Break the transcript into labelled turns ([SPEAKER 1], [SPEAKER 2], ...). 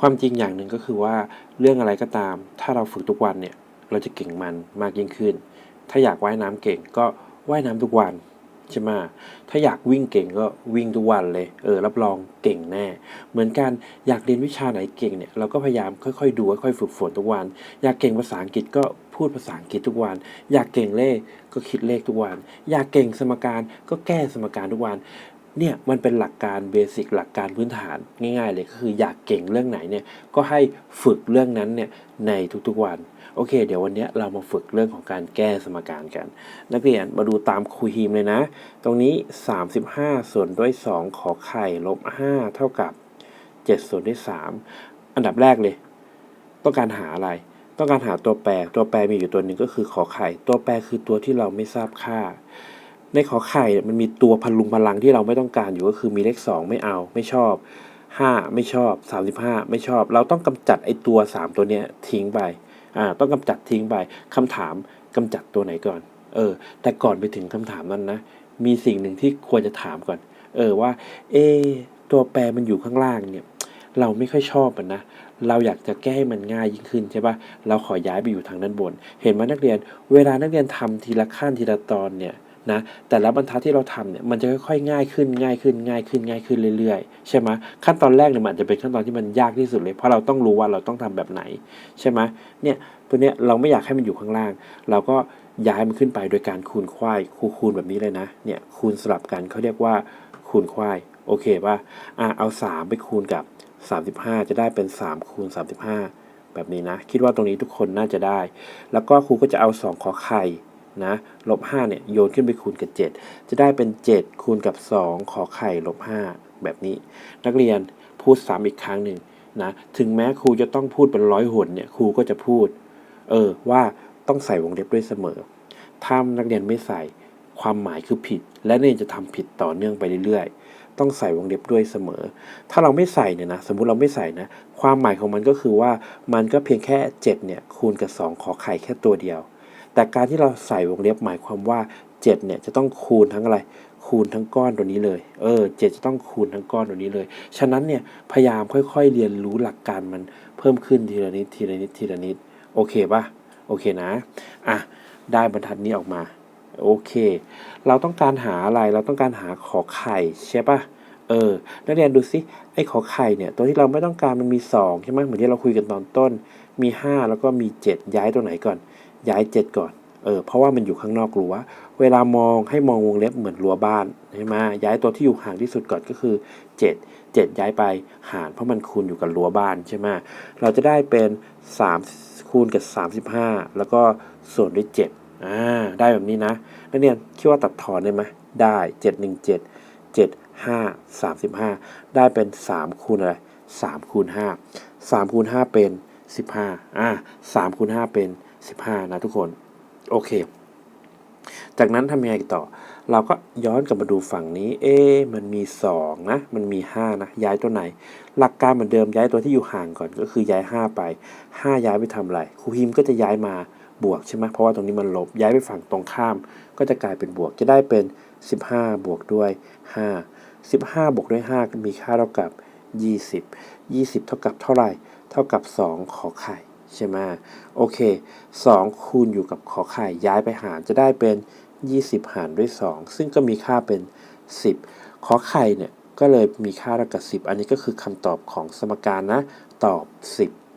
[SPEAKER 1] ความจริงอย่างหนึ่งก็คือว่าเรื่องอะไรก็ตาม ถ้าเราฝึกทุกวันเนี่ย เราจะเก่งมันมากยิ่งขึ้น ถ้าอยากว่ายน้ำเก่งก็ว่ายน้ำทุกวันใช่ไหมถ้าอยากวิ่งเก่งก็วิ่งทุกวันเลย เออ รับรองเก่งแน่ เหมือนกัน อยากเรียนวิชาไหนเก่งเนี่ย เราก็พยายามค่อยๆดูค่อยๆฝึกฝนทุกวัน อยากเก่งภาษาอังกฤษก็พูดภาษาอังกฤษทุกวัน อยากเก่งเลขก็คิดเลขทุกวัน อยากเก่งสมการก็แก้สมการทุกวัน เนี่ยมันเป็นหลักการเบสิกหลักการพื้นฐานง่ายๆเลยก็คืออยากเก่งเรื่องไหนเนี่ยก็ให้ฝึกเรื่องนั้นเนี่ยในทุกๆวัน โอเค เดี๋ยววันนี้เรามาฝึกเรื่องของการแก้สมการกัน นักเรียนมาดูตามครูฮีมเลยนะ ตรงนี้ 35 ส่วนด้วย 2 ขอไข่ลบ 5 เท่ากับ 7 ส่วนด้วย 3 อันดับแรกเลย ต้องการหาอะไร ต้องการหาตัวแปรตัวแปรมีอยู่ตัวหนึ่งก็คือขอไข่ ตัวแปรคือตัวที่เราไม่ทราบค่า ในขอไข่เนี่ยมันมีตัวพลุงพลังที่เราไม่ต้องการอยู่ก็คือมีเลข 2 ไม่เอาไม่ชอบ 5 ไม่ชอบ 35 ไม่ชอบ เราต้องกำจัดไอ้ตัว 3 ตัวเนี้ยทิ้งไปอ่าต้องกำจัดทิ้งไปคำถามกำจัดตัวไหนก่อน เออ แต่ก่อนไปถึงคำถามนั้นนะ มีสิ่งหนึ่งที่ควรจะถามก่อน เออว่า เอ ตัวแปรมันอยู่ข้างล่างเนี่ย เราไม่ค่อยชอบมันนะเราอยากจะแก้ให้มันง่ายยิ่งขึ้นใช่ปะเราขอย้ายไปอยู่ทางด้านบน เห็นไหมนักเรียน เวลานักเรียนทำทีละขั้นทีละตอนเนี่ย นะแต่ละบรรทัดที่เราทำเนี่ยมันจะค่อยๆง่ายขึ้นง่ายขึ้นง่ายขึ้นง่ายขึ้นเรื่อยๆใช่ไหมขั้นตอนแรกเนี่ยมันอาจจะเป็นขั้นตอนที่มันยากที่สุดเลย เพราะเราต้องรู้ว่าเราต้องทำแบบไหนใช่ไหมเนี่ยตัวเนี้ยเราไม่อยากให้มันอยู่ข้างล่าง เราก็ย้ายมันขึ้นไปโดยการคูณควายคูคูณแบบนี้เลยนะเนี่ยคูณสลับกันเขาเรียกว่าคูณควายโอเคป่ะอะเอา 3 ไปคูณกับ 35 จะได้เป็น3คูณ35 แบบนี้นะ คิดว่าตรงนี้ทุกคนน่าจะได้ แล้วก็ครูก็จะเอา 2 ขอไข่ นะลบ5เนี่ยโยนขึ้นไปคูณกับ 7 จะได้เป็น 7 คูณกับ 2 ขอไข่ลบ5แบบนี้ นักเรียนพูดซ้ำอีกครั้งหนึ่งนะถึงแม้ครูจะต้องพูดเป็นร้อยหนเนี่ยครูก็จะพูด เออว่าต้องใส่วงเล็บด้วยเสมอ ถ้านักเรียนไม่ใส่ความหมายคือผิด และนักเรียนจะทำผิดต่อเนื่องไปเรื่อยๆ ต้องใส่วงเล็บด้วยเสมอ ถ้าเราไม่ใส่เนี่ยนะสมมุติเราไม่ใส่นะความหมายของมันก็คือว่ามันก็เพียงแค่7เนี่ยคูณกับ 2 ขอไข่แค่ตัวเดียว แต่การที่เราใส่วงเล็บหมายความว่า 7 เนี่ยจะต้องคูณทั้งอะไร คูณทั้งก้อนตัวนี้เลย เออเจ็ดจะต้องคูณทั้งก้อนตัวนี้เลย ฉะนั้นเนี่ยพยายามค่อยๆเรียนรู้หลักการมันเพิ่มขึ้นทีละนิดทีละนิดทีละนิดโอเคปะโอเคนะอะได้บรรทัดนี้ออกมาโอเค เราต้องการหาอะไรเราต้องการหาขอไข่ใช่ปะเออนักเรียนดูสิไอ้ขอไข่เนี่ย ตัวที่เราไม่ต้องการมันมี2ใช่ไหมเหมือนที่เราคุยกันตอนต้น มี 5 แล้วก็มี 7 ย้ายตัวไหนก่อน ย้าย7ก่อนเออเพราะว่ามันอยู่ข้างนอกรั้วเวลามองให้มองวงเล็บเหมือนรั้วบ้านใช่ไหมย้ายตัวที่อยู่ห่างที่สุดก่อนก็คือ 7 7 ย้ายไปหารเพราะมันคูณอยู่กับรั้วบ้านใช่ไหมเราจะได้เป็น 3 คูณกับ 35 แล้วก็ส่วนด้วย7อ่าได้แบบนี้นะนักเรียนคิดว่าตัดทอนได้ไหมได้ 7 1 7 7 5 35 ได้เป็น 3 คูณอะไร3คูณ5 3คูณ5เป็น 15อ่า3คูณ5เป็น15 นะทุกคน โอเค จากนั้นทำยังไงต่อ เราก็ย้อนกลับมาดูฝั่งนี้ เอ๊มันมี 2 นะ มันมี 5 นะ ย้ายตัวไหน หลักการเหมือนเดิมย้ายตัวที่อยู่ห่างก่อนก็คือย้าย 5 ไป 5 ย้ายไปทำอะไรครูฮิมก็จะย้ายมาบวกใช่ไหมเพราะว่าตรงนี้มันลบ ย้ายไปฝั่งตรงข้าม ก็จะกลายเป็นบวกจะได้เป็น 15 บวกด้วย 5 15 บวกด้วย 5 มีค่าเท่ากับ 20 20 เท่ากับเท่าไหร่ เท่ากับ 2 ขอไข่ ใช่ไหมโอเค 2 คูณอยู่กับขอไข่ย้ายไปหารจะได้เป็น 20 หารด้วย 2 ซึ่งก็มีค่าเป็น 10 ขอไข่เนี่ยก็เลยมีค่าเท่ากับ 10 อันนี้ก็คือคำตอบของสมการนะ ตอบ 10